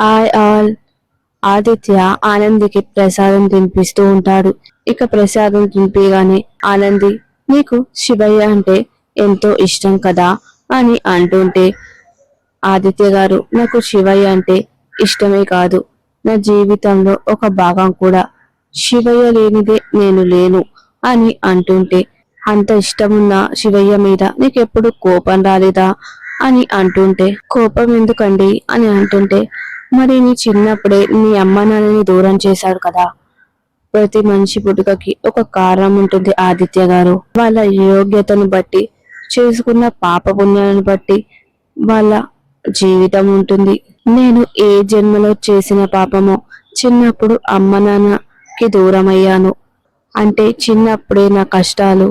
Hi all uh, Aditya ఆనందికి ప్రసాదం తినిపిస్తూ ఉంటాడు. ఇక ప్రసాదం తినిపిగానే ఆనంది నీకు శివయ్య అంటే ఎంతో ఇష్టం కదా అని అంటుంటే ఆదిత్య గారు నాకు శివయ్య అంటే ఇష్టమే కాదు. నా జీవితంలో ఒక భాగం కూడా శివయ్య లేనిదే నేను లేను అని అంటుంటే అంత ఇష్టమున్న శివయ్య మీద నీకెప్పుడు కోపం రాలేదా? అని అంటుంటే కోపం ఎందుకండి? అని అంటుంటే మరి నీ చిన్నప్పుడే నీ అమ్మ నాన్నని దూరం చేశాడు కదా. ప్రతి మనిషి పుట్టుకకి ఒక కారణం ఉంటుంది ఆదిత్య గారు. వాళ్ళ యోగ్యతను బట్టి చేసుకున్న పాప పుణ్యాలను బట్టి వాళ్ళ జీవితం ఉంటుంది. నేను ఏ జన్మలో చేసిన పాపమో చిన్నప్పుడు అమ్మ నాన్నకి దూరం అయ్యాను. అంటే చిన్నప్పుడే నా కష్టాలు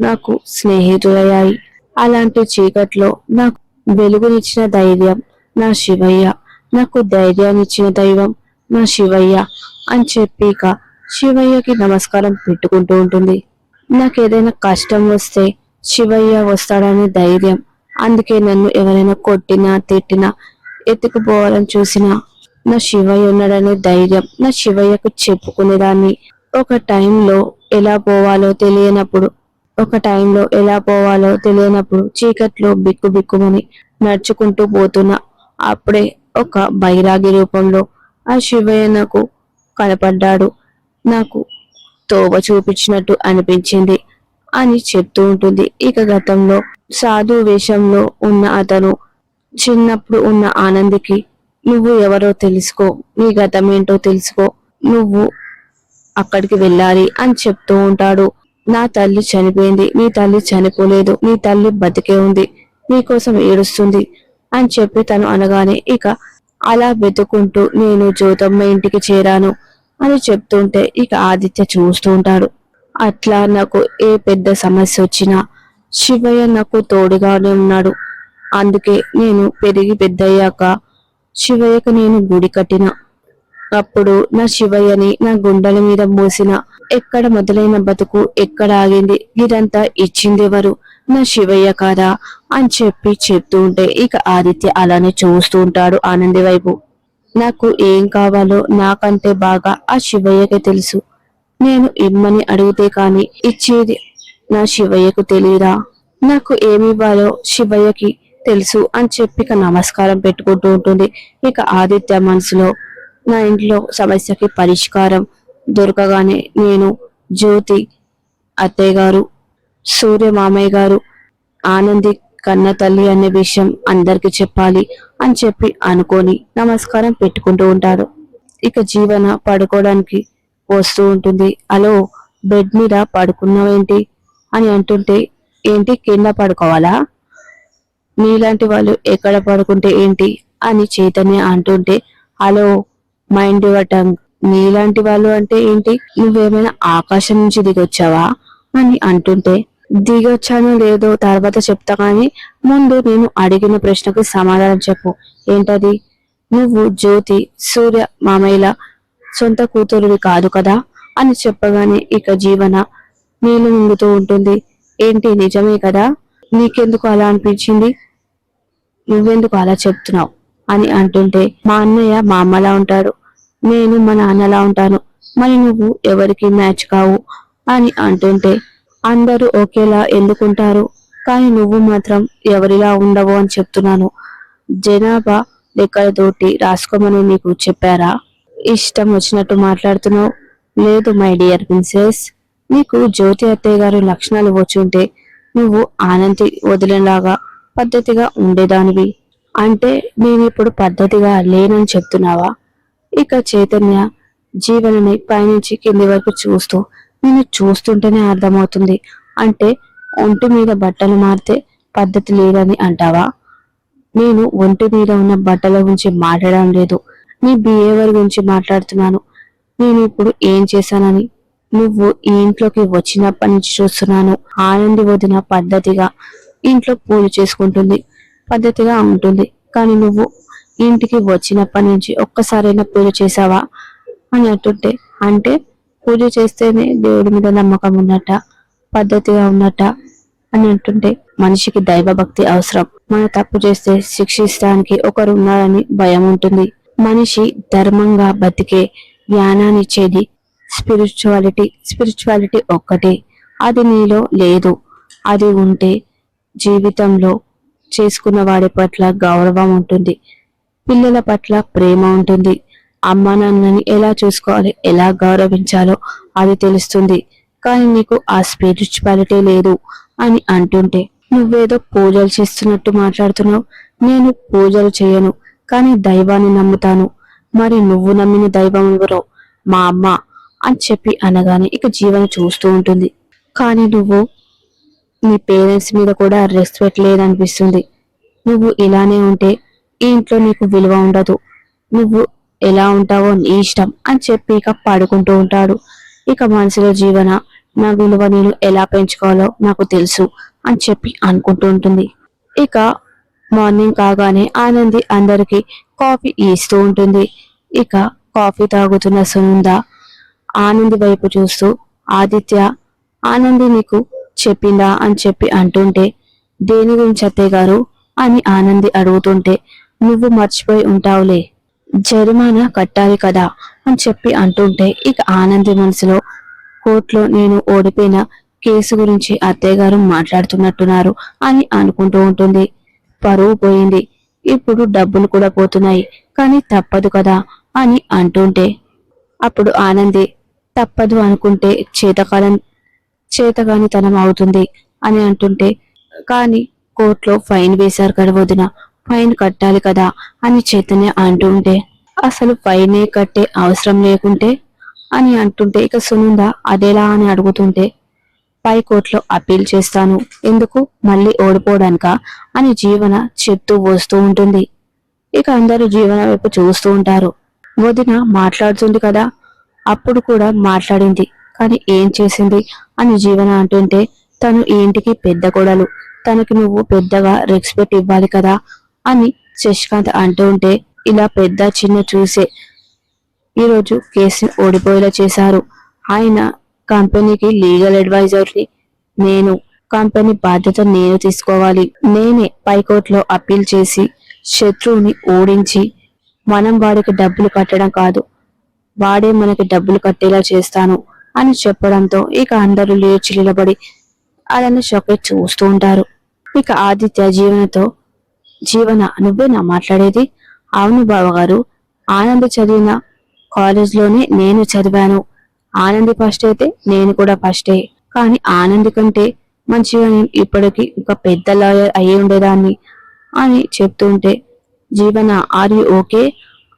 నాకు స్నేహితులయ్యాయి. అలాంటి చీకట్లో నాకు వెలుగునిచ్చిన ధైర్యం నా శివయ్య నాకు ధైర్యాన్నిచ్చిన దైవం నా శివయ్య అని చెప్పిక శివయ్యకి నమస్కారం పెట్టుకుంటూ ఉంటుంది. నాకు ఏదైనా కష్టం వస్తే శివయ్య వస్తాడనే ధైర్యం. అందుకే నన్ను ఎవరైనా కొట్టినా తిట్టినా ఎత్తుకుపోవాలని చూసినా నా శివయ్య ఉన్నాడనే ధైర్యం నా శివయ్యకు చెప్పుకునేదాన్ని. ఒక టైంలో ఎలా పోవాలో తెలియనప్పుడు ఒక టైంలో ఎలా పోవాలో తెలియనప్పుడు చీకట్లో బిక్కు బిక్కుమని నడుచుకుంటూ పోతున్నా. అప్పుడే ఒక బైరాగి రూపంలో ఆ శివయ్య నాకు కనపడ్డాడు. నాకు తోవ చూపించినట్టు అనిపించింది అని చెప్తూ ఉంటుంది. ఇక గతంలో సాధు వేషంలో ఉన్న అతను చిన్నప్పుడు ఉన్న ఆనందికి నువ్వు ఎవరో తెలుసుకో నీ గతం ఏంటో తెలుసుకో నువ్వు అక్కడికి వెళ్ళాలి అని చెప్తూ ఉంటాడు. నా తల్లి చనిపోయింది నీ తల్లి చనిపోలేదు నీ తల్లి బతికే ఉంది నీకోసం ఏడుస్తుంది అని చెప్పి తను అనగానే ఇక అలా వెతుకుంటూ నేను జ్యోతమ్మ ఇంటికి చేరాను అని చెప్తుంటే ఇక ఆదిత్య చూస్తూ ఉంటాడు. అట్లా నాకు ఏ పెద్ద సమస్య వచ్చినా శివయ్య నాకు తోడుగానే ఉన్నాడు. అందుకే నేను పెరిగి పెద్దయ్యాక శివయ్యకు నేను గుడి కట్టిన. అప్పుడు నా శివయ్యని నా గుండెల మీద మోసిన ఎక్కడ మొదలైన బతుకు ఎక్కడ ఆగింది ఇదంతా ఇచ్చిందెవరు నా శివయ్య కాదా అని చెప్పి చెప్తూ ఉంటే ఇక ఆదిత్య అలానే చూస్తూ ఉంటాడు ఆనంది వైపు. నాకు ఏం కావాలో నాకంటే బాగా ఆ శివయ్యకే తెలుసు. నేను ఇమ్మని అడిగితే కాని ఇచ్చేది నా శివయ్యకు తెలియదా నాకు ఏమివ్వాలో శివయ్యకి తెలుసు అని చెప్పి ఇక నమస్కారం పెట్టుకుంటూ ఉంటుంది. ఇక ఆదిత్య మనసులో నా ఇంట్లో సమస్యకి పరిష్కారం దొరకగానే నేను జ్యోతి అత్తయ్య గారు సూర్య మామయ్య గారు ఆనంది కన్న తల్లి అనే విషయం అందరికి చెప్పాలి అని చెప్పి అనుకొని నమస్కారం పెట్టుకుంటూ ఉంటారు. ఇక జీవన పడుకోవడానికి వస్తూ ఉంటుంది. అలో బెడ్ మీద పడుకున్నావేంటి? అని అంటుంటే ఏంటి కింద పడుకోవాలా? నీలాంటి వాళ్ళు ఎక్కడ పడుకుంటే ఏంటి? అని చైతన్య అంటుంటే హలో మైండ్ యువర్ టంగ్ నీలాంటి వాళ్ళు అంటే ఏంటి? నువ్వేమైనా ఆకాశం నుంచి దిగొచ్చావా? అని అంటుంటే దిగొచ్చానో లేదో తర్వాత చెప్తా కానీ ముందు నేను అడిగిన ప్రశ్నకు సమాధానం చెప్పు. ఏంటది? నువ్వు జ్యోతి సూర్య మామయ్యల సొంత కూతురువి కాదు కదా? అని చెప్పగానే ఇక జీవన నీళ్ళు మింగుతూ ఉంటుంది. ఏంటి నిజమే కదా? నీకెందుకు అలా అనిపించింది? నువ్వెందుకు అలా చెప్తున్నావు? అని అంటుంటే మా అన్నయ్య మా అమ్మలా ఉంటాడు. నేను మా నాన్నలా ఉంటాను. మరి నువ్వు ఎవరికి మ్యాచ్ కావు? అని అంటుంటే అందరూ ఒకేలా ఎందుకుంటారు? కానీ నువ్వు మాత్రం ఎవరిలా ఉండవు అని చెప్తున్నాను. జనాభా లెక్కలతోటి రాసుకోమని నీకు చెప్పారా? ఇష్టం వచ్చినట్టు మాట్లాడుతున్నావు. లేదు మై డియర్ ప్రిన్సెస్. నీకు జ్యోతి అత్తయ్య గారి లక్షణాలు వచ్చుంటే నువ్వు ఆనంది వదిలేలాగా పద్ధతిగా ఉండేదానివి. అంటే నేను ఇప్పుడు పద్ధతిగా లేనని చెప్తున్నావా? ఇక చైతన్య జీవనని పైనుంచి కింది వరకు చూస్తూ నేను చూస్తుంటేనే అర్థమవుతుంది. అంటే ఒంటి మీద బట్టలు మారితే పద్ధతి లేదని అంటావా? నేను ఒంటి మీద ఉన్న బట్టల గురించి మాట్లాడడం లేదు. నీ బిహేవియర్ గురించి మాట్లాడుతున్నాను. నేను ఇప్పుడు ఏం చేశానని. నువ్వు ఈ ఇంట్లోకి వచ్చినప్పటి నుంచి చూస్తున్నాను. ఆనంది వదిన పద్ధతిగా ఇంట్లో పూజ చేసుకుంటుంది. పద్ధతిగా ఉంటుంది. కానీ నువ్వు ఇంటికి వచ్చినప్పటి నుంచి ఒక్కసారైనా పూజ చేసావా అని అంటుంటే అంటే పూజ చేస్తేనే దేవుడి మీద నమ్మకం ఉన్నట్ట పద్ధతిగా ఉన్నట్ట అని అంటుంటే మనిషికి దైవభక్తి అవసరం. మన తప్పు చేస్తే శిక్షిస్తానికి ఒకరు ఉన్నారని భయం ఉంటుంది. మనిషి ధర్మంగా బతికే జ్ఞానాన్ని ఇచ్చేది స్పిరిచువాలిటీ. స్పిరిచువాలిటీ ఒక్కటే. అది నీలో లేదు. అది ఉంటే జీవితంలో చేసుకున్న వాడి పట్ల గౌరవం ఉంటుంది. పిల్లల పట్ల ప్రేమ ఉంటుంది. అమ్మ నాన్నని ఎలా చూసుకోవాలి ఎలా గౌరవించాలో అది తెలుస్తుంది. కానీ నీకు ఆ స్పిరిచువాలిటీ లేదు అని అంటుంటే నువ్వేదో పూజలు చేస్తున్నట్టు మాట్లాడుతున్నావు. నేను పూజలు చేయను కానీ దైవాన్ని నమ్ముతాను. మరి నువ్వు నమ్మిన దైవం ఎవరో? మా అమ్మ అని చెప్పి అనగానే ఇక జీవన చూస్తూ ఉంటుంది. కానీ నువ్వు నీ పేరెంట్స్ మీద కూడా రెస్పెక్ట్ లేదనిపిస్తుంది. నువ్వు ఇలానే ఉంటే ఈ ఇంట్లో నీకు విలువ ఉండదు. నువ్వు ఎలా ఉంటావో నీ ఇష్టం అని చెప్పి ఇక పాడుకుంటూ ఉంటాడు. ఇక మనసులో జీవన నా విలువ నేను ఎలా పెంచుకోవాలో నాకు తెలుసు అని చెప్పి అనుకుంటూ ఉంటుంది. ఇక మార్నింగ్ కాగానే ఆనంది అందరికి కాఫీ ఇస్తూ ఉంటుంది. ఇక కాఫీ తాగుతున్న సునంద ఆనంది వైపు చూస్తూ ఆదిత్య ఆనంది నీకు చెప్పిందా అని చెప్పి అంటుంటే దేని గురించి అత్తయ్య గారు? అని ఆనంది అడుగుతుంటే నువ్వు మర్చిపోయి ఉంటావులే. జరిమానా కట్టాలి కదా అని చెప్పి అంటుంటే ఇక ఆనంది మనసులో కోర్టులో నేను ఓడిపోయిన కేసు గురించి అత్తయ్య గారు మాట్లాడుతున్నట్టున్నారు అని అనుకుంటూ ఉంటుంది. పరువు పోయింది. ఇప్పుడు డబ్బులు కూడా పోతున్నాయి. కానీ తప్పదు కదా అని అంటుంటే. అప్పుడు ఆనంది తప్పదు అనుకుంటే చేతకాలం చేతగానితనం అవుతుంది అని అంటుంటే. కానీ కోర్టులో ఫైన్ వేశారు కదా వదిన. ఫైన్ కట్టాలి కదా అని చైతన్య అంటుంటే అసలు ఫైనే కట్టే అవసరం లేకుంటే అని అంటుంటే ఇక సునంద అదేలా అని అడుగుతుంటే పై కోర్టులో అప్పీల్ చేస్తాను ఎందుకు మళ్ళీ ఓడిపోవడానిక అని జీవన చెప్తూ వస్తూ ఉంటుంది. ఇక అందరూ జీవన వైపు చూస్తూ ఉంటారు. వదిన మాట్లాడుతుంది కదా అప్పుడు కూడా మాట్లాడింది కానీ ఏం చేసింది అని జీవన అంటుంటే తను ఈ ఇంటికి పెద్ద కొడలు తనకి నువ్వు పెద్దగా రెస్పెక్ట్ ఇవ్వాలి కదా అని శశికాంత్ అంటూ ఉంటే ఇలా పెద్ద చిన్న చూసే ఈరోజు కేసుని ఓడిపోయేలా చేశారు. ఆయన కంపెనీకి లీగల్ అడ్వైజర్ని నేను కంపెనీ బాధ్యత నేను తీసుకోవాలి. నేనే పైకోర్టులో అప్పీల్ చేసి శత్రువుని ఓడించి మనం వాడికి డబ్బులు కట్టడం కాదు వాడే మనకి డబ్బులు కట్టేలా చేస్తాను అని చెప్పడంతో ఇక అందరూ లేచి నిలబడి అలానే షొక్కే చూస్తూ ఉంటారు. ఇక ఆదిత్య జీవనతో జీవన నువ్వేనా మాట్లాడేది? అవును బావగారు. ఆనంద్ చదివిన కాలేజ్లోనే నేను చదివాను. ఆనంది ఫస్ట్ అయితే నేను కూడా ఫస్టే కానీ ఆనంది కంటే మంచిగా నేను ఇప్పటికి ఒక పెద్ద లాయర్ అయ్యి ఉండేదాన్ని అని చెప్తుంటే జీవన ఆర్ యు ఓకే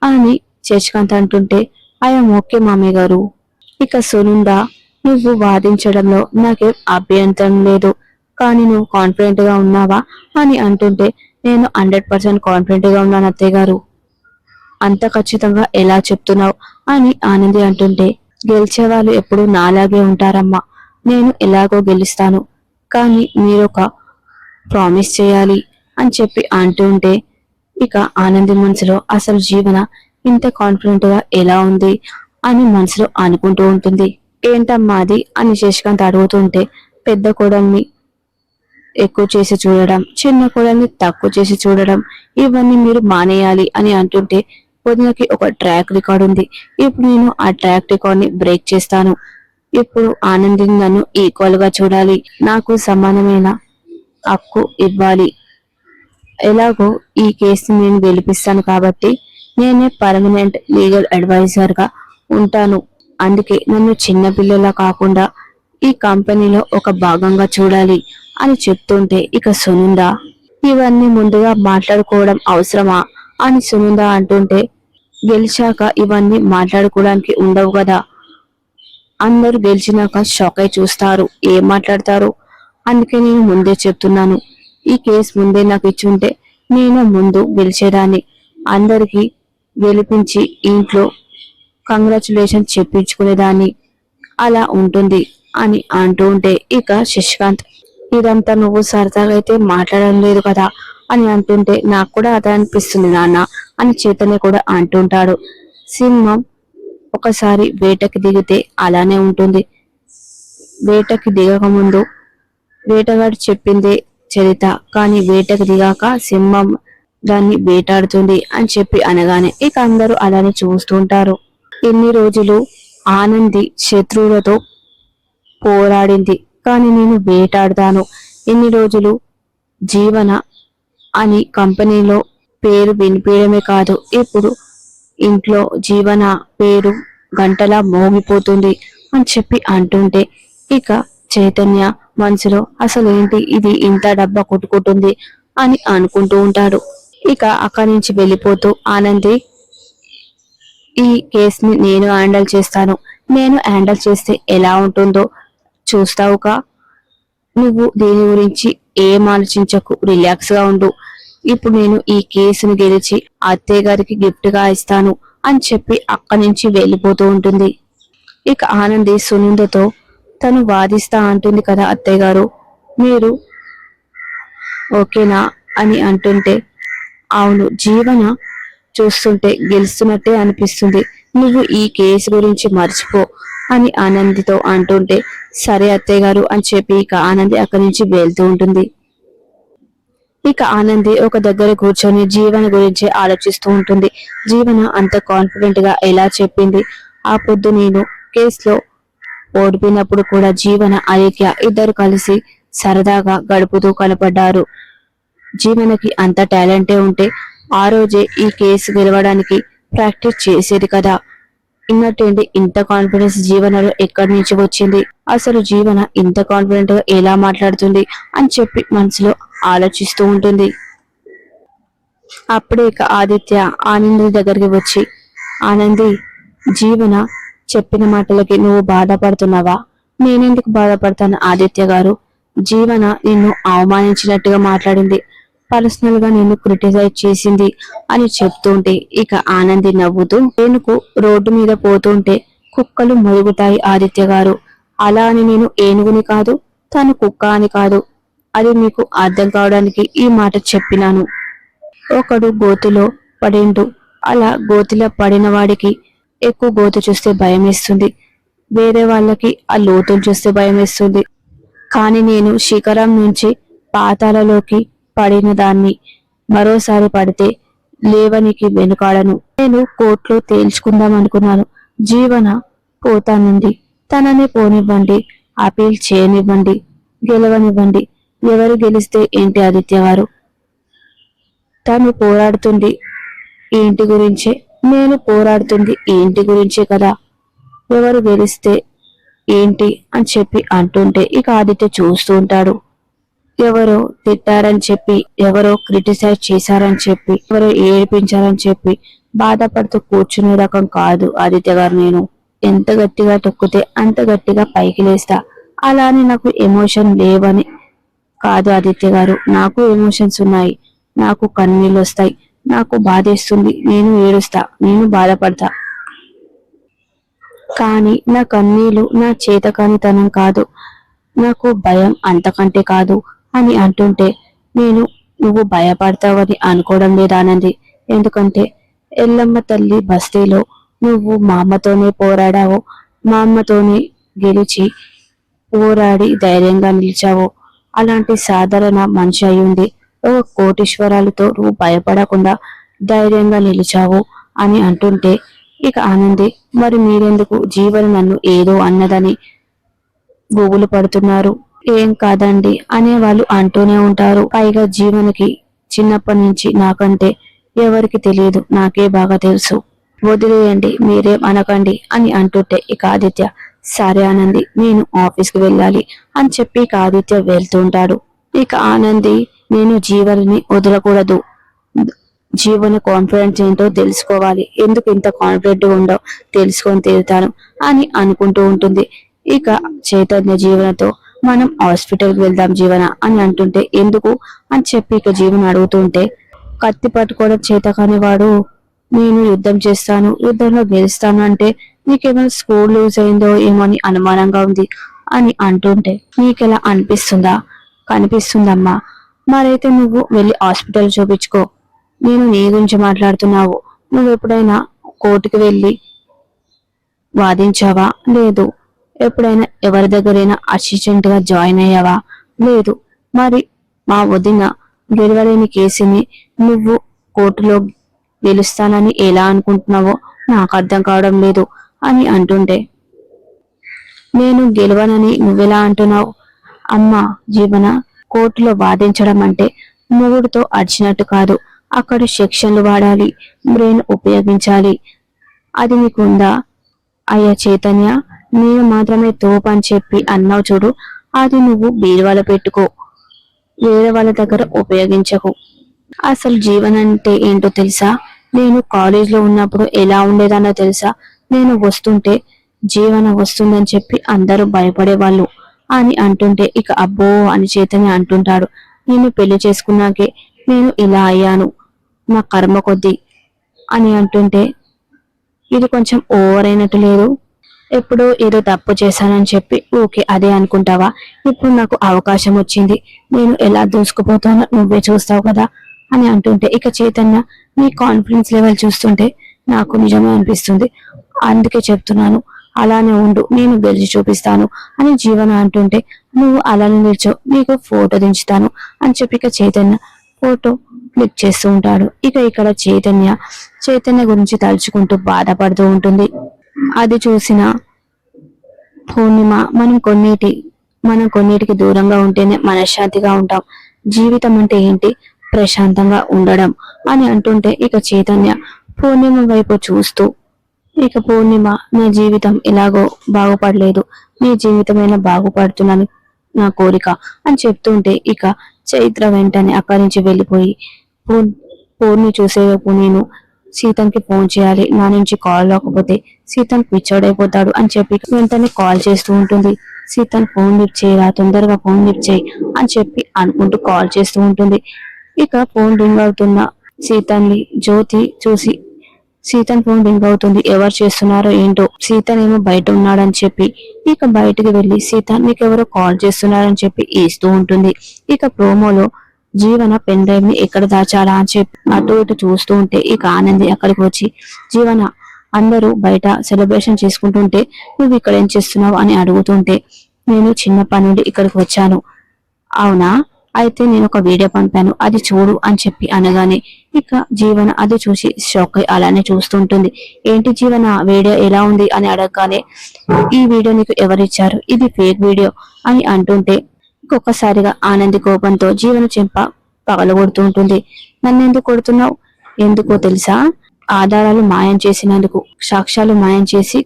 అని శశికాంత్ అంటుంటే ఐఎమ్ ఓకే మామయ్య గారు. ఇక సునుందా నువ్వు వాదించడంలో నాకేం అభ్యంతరం లేదు. కానీ నువ్వు కాన్ఫిడెంట్గా ఉన్నావా? అని అంటుంటే నేను హండ్రెడ్ పర్సెంట్ కాన్ఫిడెంట్గా ఉన్నాను అత్తయ్య గారు. అంత ఖచ్చితంగా ఎలా చెప్తున్నావు అని ఆనంది అంటుంటే గెలిచే వాళ్ళు ఎప్పుడు నాలాగే ఉంటారమ్మా. నేను ఎలాగో గెలుస్తాను. కానీ మీరు ఒక ప్రామిస్ చేయాలి అని చెప్పి అంటూ ఉంటే ఇక ఆనంది మనసులో అసలు జీవన ఇంత కాన్ఫిడెంట్గా ఎలా ఉంది అని మనసులో అనుకుంటూ ఉంటుంది. ఏంటమ్మా అది అని శశికాంత్ అడుగుతుంటే పెద్ద కోడల్ని ఎక్కువ చేసి చూడడం చిన్న కోడల్ని తక్కువ చేసి చూడడం ఇవన్నీ మీరు మానేయాలి అని అంటుంటే పొద్దునకి ఒక ట్రాక్ రికార్డ్ ఉంది. ఇప్పుడు నేను ఆ ట్రాక్ రికార్డ్ని బ్రేక్ చేస్తాను. ఇప్పుడు ఆనందిని నన్ను ఈక్వల్గా చూడాలి. నాకు సమానమైన హక్కు ఇవ్వాలి. ఎలాగో ఈ కేసుని నేను గెలిపిస్తాను కాబట్టి నేనే పర్మనెంట్ లీగల్ అడ్వైజర్గా ఉంటాను. అందుకే నన్ను చిన్నపిల్లలా కాకుండా ఈ కంపెనీలో ఒక భాగంగా చూడాలి. అని చెప్తుంటే ఇక సునంద ఇవన్నీ ముందుగా మాట్లాడుకోవడం అవసరమా? అని సునంద అంటుంటే గెలిచాక ఇవన్నీ మాట్లాడుకోవడానికి ఉండవు కదా. అందరూ గెలిచినాక షాక్ అయి చూస్తారు. ఏం మాట్లాడతారు? అందుకే నేను ముందే చెప్తున్నాను. ఈ కేసు ముందే నాకు ఇచ్చుంటే నేను ముందు గెలిచేదాన్ని. అందరికీ గెలిపించి ఇంట్లో కంగ్రాచులేషన్ చెప్పించుకునేదాన్ని. అలా ఉంటుంది అని అంటూ ఉంటే ఇక శశికాంత్ ఇదంతా నువ్వు సరదాగా అయితే మాట్లాడడం లేదు కదా అని అంటుంటే నాకు కూడా అదే అనిపిస్తుంది నాన్న అని చైతన్య కూడా అంటుంటాడు. సింహం ఒకసారి వేటకి దిగితే అలానే ఉంటుంది. వేటకి దిగకముందు వేటగాడు చెప్పిందే చరిత కానీ వేటకు దిగాక సింహం దాన్ని వేటాడుతుంది అని చెప్పి అనగానే ఇక అందరూ అలానే చూస్తుంటారు ఎన్ని రోజులు ఆనంది శత్రువులతో పోరాడింది. కానీ నేను వేటాడతాను. ఎన్ని రోజులు? జీవన అని కంపెనీలో పేరు వినిపించడమే కాదు ఇప్పుడు ఇంట్లో జీవన పేరు గంటలా మోగిపోతుంది అని చెప్పి అంటుంటే ఇక చైతన్య మనసులో అసలు ఏంటి ఇది ఇంత డబ్బా కొట్టుకుంటుంది అని అనుకుంటూ ఉంటాడు. ఇక అక్కడి నుంచి వెళ్ళిపోతూ ఆనంది ఈ కేసుని నేను హ్యాండిల్ చేస్తాను. నేను హ్యాండిల్ చేస్తే ఎలా ఉంటుందో చూస్తావుగా నువ్వు దీని గురించి ఏం ఆలోచించకు? రిలాక్స్గా ఉండు. ఇప్పుడు నేను ఈ కేసును గెలిచి అత్తయ్య గారికి గిఫ్ట్గా ఇస్తాను అని చెప్పి అక్కడి నుంచి వెళ్ళిపోతూ ఉంటుంది. ఇక ఆనంది సునందతో తను వాదిస్తా అంటుంది కదా అత్తయ్య గారు. మీరు ఓకేనా అని అంటుంటే అవును జీవన చూస్తుంటే గెలుస్తున్నట్టే అనిపిస్తుంది. నువ్వు ఈ కేసు గురించి మర్చిపో. అని ఆనందితో అంటుంటే సరే అత్తయ్య గారు అని చెప్పి ఇక ఆనంది అక్కడి నుంచి వెళ్తూ ఉంటుంది. ఇక ఆనంది ఒక దగ్గర కూర్చొని జీవన గురించి ఆలోచిస్తూ ఉంటుంది. జీవన అంత కాన్ఫిడెంట్గా ఎలా చెప్పింది? ఆ పొద్దు నేను కేసులో ఓడిపోయినప్పుడు కూడా జీవన అలేఖ్య ఇద్దరు కలిసి సరదాగా గడుపుతూ కనపడ్డారు. జీవనకి అంత టాలెంటే ఉంటే ఆ రోజే ఈ కేసు గెలవడానికి ప్రాక్టీస్ చేసేది కదా. ఉన్నట్టేంటి ఇంత కాన్ఫిడెన్స్ జీవనలో ఎక్కడి నుంచి వచ్చింది? అసలు జీవన ఇంత కాన్ఫిడెంట్గా ఎలా మాట్లాడుతుంది? అని చెప్పి మనసులో ఆలోచిస్తూ ఉంటుంది. అప్పుడే ఇక ఆదిత్య ఆనంది దగ్గరికి వచ్చి ఆనంది జీవన చెప్పిన మాటలకి నువ్వు బాధపడుతున్నావా? నేనెందుకు బాధపడతాను ఆదిత్య గారు? జీవన నిన్ను అవమానించినట్టుగా మాట్లాడింది. పర్సనల్గా నేను క్రిటిసైజ్ చేసింది అని చెప్తుంటే ఇక ఆనంది నవ్వుతూ ఏనుకు రోడ్డు మీద పోతుంటే కుక్కలు మురుగుతాయి ఆదిత్య గారు. అలా అని నేను ఏనుగుని కాదు తను కుక్క అని కాదు. అది మీకు అర్థం కావడానికి ఈ మాట చెప్పినాను. ఒకడు గోతిలో పడిండు. అలా గోతిలో పడిన వాడికి ఎక్కువ గోతు చూస్తే భయం వేస్తుంది. వేరే వాళ్ళకి ఆ లోతులు చూస్తే భయం వేస్తుంది. కానీ నేను శిఖరం నుంచి పాతాలలోకి పడిన దాన్ని మరోసారి పడితే లేవనికి వెనుకాడను. నేను కోర్టులో తేల్చుకుందాం అనుకున్నాను జీవన పోతానండి తననే పోనివ్వండి అపీల్ చేయనివ్వండి గెలవనివ్వండి. ఎవరు గెలిస్తే ఏంటి ఆదిత్య గారు తను పోరాడుతుంది ఏంటి గురించే? నేను పోరాడుతుంది ఏంటి గురించే కదా? ఎవరు గెలిస్తే ఏంటి అని చెప్పి అంటుంటే ఇక ఆదిత్య చూస్తూ ఉంటాడు. ఎవరో తిట్టారని చెప్పి ఎవరో క్రిటిసైజ్ చేశారని చెప్పి ఎవరో ఏడిపించారని చెప్పి బాధపడుతూ కూర్చునే రకం కాదు ఆదిత్య గారు. నేను ఎంత గట్టిగా తొక్కితే అంత గట్టిగా పైకి లేస్తా. అలానే నాకు ఎమోషన్ లేవని కాదు ఆదిత్య గారు. నాకు ఎమోషన్స్ ఉన్నాయి. నాకు కన్నీళ్ళు వస్తాయి. నాకు బాధేస్తుంది నేను ఏడుస్తా. నేను బాధపడతా. కానీ నా కన్నీళ్ళు నా చేతకానితనం కాదు. నాకు భయం అంతకంటే కాదు. అని అంటుంటే నేను నువ్వు భయపడతావని అనుకోవడం లేదానంది. ఎందుకంటే ఎల్లమ్మ తల్లి బస్తీలో నువ్వు మా అమ్మతోనే పోరాడావు. మా అమ్మతోనే గెలిచి పోరాడి ధైర్యంగా నిలిచావు. అలాంటి సాధారణ మనిషి అయ్యింది ఒక కోటీశ్వరాలతో నువ్వు భయపడకుండా ధైర్యంగా నిలిచావు అని అంటుంటే ఇక ఆనంది మరి మీరెందుకు జీవన నన్ను ఏదో అన్నదని గోగులు పడుతున్నారు? ఏం కాదండి అనే వాళ్ళు అంటూనే ఉంటారు. పైగా జీవనకి చిన్నప్పటి నుంచి నాకంటే ఎవరికి తెలియదు నాకే బాగా తెలుసు. వదిలేయండి మీరేం అనకండి అని అంటుంటే ఇక ఆదిత్య సరే ఆనంది నేను ఆఫీస్కి వెళ్ళాలి అని చెప్పి ఇక ఆదిత్య వెళ్తూ ఉంటాడు ఇక ఆనంది నేను జీవనని వదలకూడదు. జీవన కాన్ఫిడెన్స్ ఏంటో తెలుసుకోవాలి. ఎందుకు ఇంత కాన్ఫిడెంట్ ఉండవు? ఉండో తెలుసుకొని తీరుతాను అని అనుకుంటూ ఉంటుంది. ఇక చైతన్య జీవనతో మనం హాస్పిటల్కి వెళ్దాం జీవన అని అంటుంటే ఎందుకు అని చెప్పి ఇక జీవన అడుగుతుంటే కత్తి పట్టుకోవడం చేత కాని వాడు నేను యుద్ధం చేస్తాను యుద్ధంలో గెలుస్తాను అంటే నీకేమైనా స్కూల్ లూజ్ అయిందో ఏమో అని అనుమానంగా ఉంది అని అంటుంటే నీకెలా అనిపిస్తుందా? కనిపిస్తుందమ్మా మరైతే నువ్వు వెళ్ళి హాస్పిటల్ చూపించుకో. నేను నీ గురించి మాట్లాడుతున్నావు. నువ్వు ఎప్పుడైనా కోర్టుకి వెళ్ళి వాదించావా? లేదు ఎప్పుడైనా ఎవరి దగ్గరైనా అసిస్టెంట్గా జాయిన్ అయ్యావా? లేదు. మరి మా వదిన గెలవలేని కేసుని నువ్వు కోర్టులో గెలుస్తానని ఎలా అనుకుంటున్నావో నాకు అర్థం కావడం లేదు అని అంటుంటే నేను గెలవనని నువ్వెలా అంటున్నావు? అమ్మ జీవన కోర్టులో వాదించడం అంటే మొగుడుతో అడిచినట్టు కాదు. అక్కడ సెక్షన్లు వాడాలి బ్రెయిన్ ఉపయోగించాలి. అది నీకుందా? అయ్యా చైతన్య నేను మాత్రమే తోపు అని చెప్పి అన్నావు చూడు అది నువ్వు బీరువాలో పెట్టుకో. వేరే వాళ్ళ దగ్గర ఉపయోగించకు. అసలు జీవన్ అంటే ఏంటో తెలుసా? నేను కాలేజీలో ఉన్నప్పుడు ఎలా ఉండేదన్నో తెలుసా? నేను వస్తుంటే జీవన వస్తుందని చెప్పి అందరూ భయపడేవాళ్ళు అని అంటుంటే ఇక అబ్బో అని చేతని అంటుంటాడు. నేను పెళ్ళి చేసుకున్నాకే నేను ఇలా అయ్యాను నా కర్మ కొద్దీ అని అంటుంటే ఇది కొంచెం ఓవర్ అయినట్టు లేదు? ఎప్పుడో ఏదో తప్పు చేశానని చెప్పి ఓకే అదే అనుకుంటావా? ఇప్పుడు నాకు అవకాశం వచ్చింది. నేను ఎలా దూసుకుపోతానో నువ్వే చూస్తావు కదా అని అంటుంటే ఇక చైతన్య నీ కాన్ఫిడెన్స్ లెవెల్ చూస్తుంటే నాకు నిజమే అనిపిస్తుంది. అందుకే చెప్తున్నాను అలానే ఉండు నేను గెలిచి చూపిస్తాను అని జీవన అంటుంటే నువ్వు అలానే నిల్చో నీకు ఫోటో దించుతాను అని చెప్పి ఇక చైతన్య ఫోటో క్లిక్ చేస్తూ ఉంటాడు. ఇక ఇక్కడ చైతన్య చైతన్య గురించి తలుచుకుంటూ బాధపడుతూ ఉంటుంది. అది చూసిన పూర్ణిమ మనం కొన్నిటి మనం కొన్నిటికి దూరంగా ఉంటేనే మనశ్శాంతిగా ఉంటాం. జీవితం అంటే ఏంటి? ప్రశాంతంగా ఉండడం అని అంటుంటే ఇక చైతన్య పూర్ణిమ వైపు చూస్తూ ఇక పూర్ణిమ నా జీవితం ఎలాగో బాగుపడలేదు నీ జీవితమైనా బాగుపడుతున్నాను నా కోరిక అని చెప్తుంటే ఇక చైత్ర వెంటనే అక్కడి నుంచి వెళ్ళిపోయి పూర్ణి చూసేవైపు నేను సీతన్కి ఫోన్ చేయాలి. నా నుంచి కాల్ రాకపోతే సీతన్ పిచ్చోడైపోతాడు అని చెప్పి వెంటనే కాల్ చేస్తూ ఉంటుంది. సీతన్ ఫోన్ లిఫ్ట్ చేయరా? తొందరగా ఫోన్ లిఫ్ట్ చేయి అని చెప్పి అనుకుంటూ కాల్ చేస్తూ ఉంటుంది. ఇక ఫోన్ రింగ్ అవుతున్న సీతన్ని జ్యోతి చూసి సీతన్ ఫోన్ రింగ్ అవుతుంది. ఎవరు చేస్తున్నారో ఏంటో సీతన్ ఏమో బయట ఉన్నాడని చెప్పి ఇక బయటికి సీతన్ సీత నీకెవరో కాల్ చేస్తున్నారని చెప్పి ఇస్తూ ఉంటుంది. ఇక ప్రోమోలో జీవన పెన్ డ్రైవ్ని ఎక్కడ దాచాలా అని చెప్పి అటు ఇటు చూస్తూ ఉంటే ఇక ఆనంది అక్కడికి వచ్చి జీవన అందరూ బయట సెలబ్రేషన్ చేసుకుంటుంటే నువ్వు ఇక్కడ ఏం చేస్తున్నావు? అని అడుగుతుంటే నేను చిన్నప్పటి నుండి ఇక్కడికి వచ్చాను. అవునా? అయితే నేను ఒక వీడియో పంపాను అది చూడు అని చెప్పి అనగానే ఇక జీవన అది చూసి షాక్ అయి అలానే చూస్తుంటుంది. ఏంటి జీవన వీడియో ఎలా ఉంది? అని అడగగానే ఈ వీడియో నీకు ఎవరిచ్చారు? ఇది ఫేక్ వీడియో అని అంటుంటే ఒక్కొక్కసారిగా ఆనంది కోపంతో జీవన చెంప పగలగొడుతూ ఉంటుంది నన్ను ఎందుకు కొడుతున్నావు? ఎందుకో తెలుసా? ఆధారాలు మాయం చేసినందుకు సాక్ష్యాలు మాయం చేసి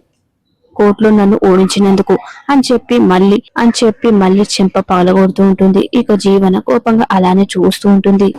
కోర్టులో నన్ను ఓడించినందుకు అని చెప్పి మళ్ళీ అని చెప్పి మళ్ళీ చెంప పగలగొడుతూ ఉంటుంది. ఇక జీవన కోపంగా అలానే చూస్తూ ఉంటుంది.